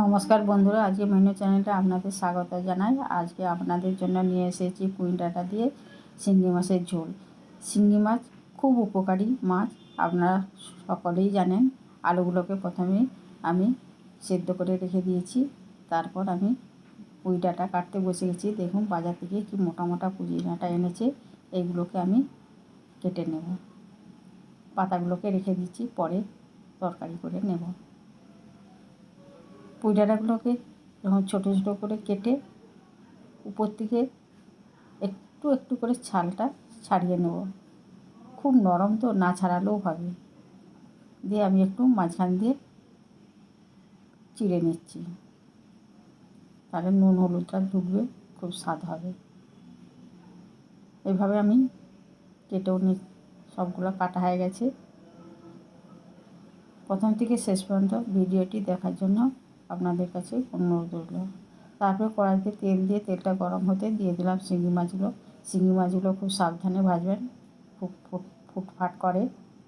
নমস্কার বন্ধুরা, আজকে মেনু চ্যানেলটা আপনাদের স্বাগত জানাই। আজকে আপনাদের জন্য নিয়ে এসেছি ডাঁটা দিয়ে শিঙ্গি মাছের ঝোল। শিঙ্গি মাছ খুব উপকারী মাছ, আপনারা সকলেই জানেন। আলুগুলোকে প্রথমে আমি সেদ্ধ করে রেখে দিয়েছি। তারপর আমি পুঁই ডাঁটা কাটতে বসে গেছি। দেখুন, বাজার থেকে কি মোটা মোটা পুঁই ডাঁটা এনেছে এইগুলোকে আমি কেটে নেব। পাতাগুলোকে রেখে দিচ্ছি, পরে তরকারি করে নেব। পুঁই ডাঁটাগুলোকে যখন ছোটো ছোটো করে কেটে উপর থেকে একটু একটু করে ছালটা ছাড়িয়ে নেব। খুব নরম তো, না ছাড়ালেও হবে। দিয়ে আমি একটু মাঝখান দিয়ে চিড়ে নিচ্ছি। তাহলে নুন, হলুদটা ঢুকবে, খুব স্বাদ হবে। এভাবে আমি কেটেও নি, সবগুলো কাটা হয়ে গেছে। প্রথম থেকে শেষ পর্যন্ত ভিডিওটি দেখার জন্য আপনাদের কাছে অনুরোধ রইল। তারপরে কড়াইতে তেল দিয়ে তেলটা গরম হতে দিয়ে দিলাম শিঙি মাছগুলো। শিঙি মাছগুলো খুব সাবধানে ভাজবেন। ফুট ফুট, ফুটফাট করে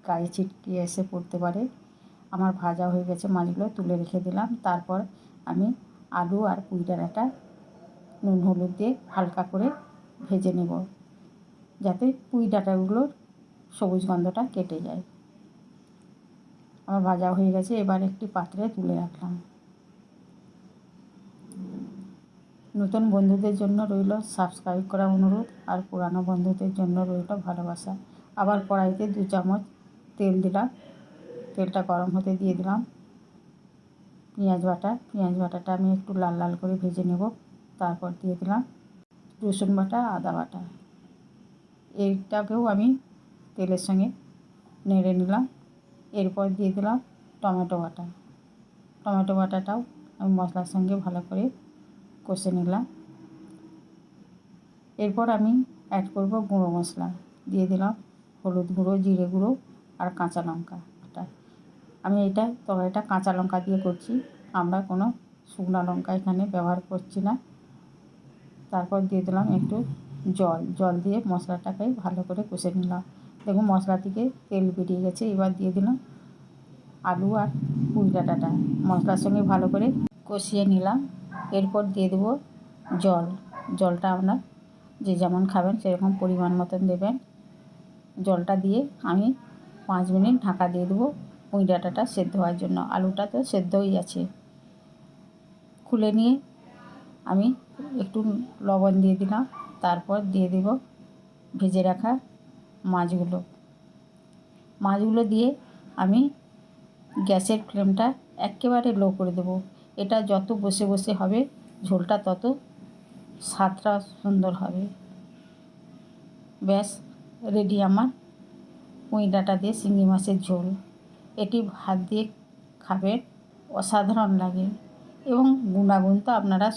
গায়ে ছিটকে এসে পড়তে পারে। আমার ভাজা হয়ে গেছে মাছগুলো তুলে রেখে দিলাম। তারপর আমি আলু আর পুঁই ডাঁটাটা নুন হলুদ দিয়ে হালকা করে ভেজে নেব, যাতে পুঁই ডাঁটাগুলোর সবুজ গন্ধটা কেটে যায়। আমার ভাজা হয়ে গেছে। এবার একটি পাত্রে তুলে রাখলাম। নতুন বন্ধুদের জন্য রইল সাবস্ক্রাইব করা অনুরোধ, আর পুরানো বন্ধুদের জন্য রইল ভালোবাসা। আবার কড়াইতে দু চামচ তেল দিলাম। তেলটা গরম হতে দিয়ে দিলাম। পেঁয়াজ বাটা, পেঁয়াজ বাটাটা আমি একটু লাল লাল করে ভেজে নেব। তারপর দিয়ে দিলাম রসুন বাটা, আদা বাটা। এইটাকেও আমি তেলের সঙ্গে নেড়ে নিলাম। এরপর দিয়ে দিলাম টমেটো বাটা। টমেটো বাটাটাও আমি মশলার সঙ্গে ভালো করে কষে নিলাম। এরপর আমি অ্যাড করব গুঁড়ো মশলা। দিয়ে দিলাম হলুদ গুঁড়ো, জিরে গুঁড়ো আর কাঁচা লঙ্কা আমি এটা তরকারিটা কাঁচা লঙ্কা দিয়ে করছি। আমরা কোনো শুকনো লঙ্কা এখানে ব্যবহার করছি না। তারপর দিয়ে দিলাম একটু জল। জল দিয়ে মশলাটাকে ভালো করে কষে নিলাম। দেখুন মশলা থেকে তেল বেরিয়ে গেছে। এবার দিয়ে দিলাম আলু আর পুঁই ডাঁটাটা। মশলার সঙ্গে ভালো করে কষিয়ে নিলাম। এরপর দিয়ে দেবো জল। জলটা আপনার যে যেমন খাবেন সেরকম পরিমাণ মতন দেবেন। জলটা দিয়ে আমি পাঁচ মিনিট ঢাকা দিয়ে দেবো পুঁই ডাঁটাটা সেদ্ধ হওয়ার জন্য। আলুটা তো সেদ্ধই আছে। খুলে নিয়ে আমি একটু লবণ দিয়ে দিলাম। তারপর দিয়ে দেব ভেজে রাখা মাছগুলো। মাছগুলো দিয়ে আমি গ্যাসের ফ্লেমটা একেবারে লো করে দেবো। এটা যত বসে বসে হবে, ঝোলটা তত স্বাদটা সুন্দর হবে। ব্যাস রেডি আমার পুঁই দিয়ে শিঙি মাছের ঝোল। এটি ভাত দিয়ে খাবেন অসাধারণ লাগে এবং গুণাগুণ তো আপনারা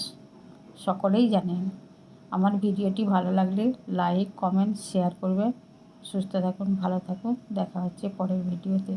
সকলেই জানেন। আমার ভিডিওটি ভালো লাগলে লাইক কমেন্ট শেয়ার করবেন। সুস্থ থাকুন, ভালো থাকুন। দেখা হচ্ছে পরের ভিডিওতে।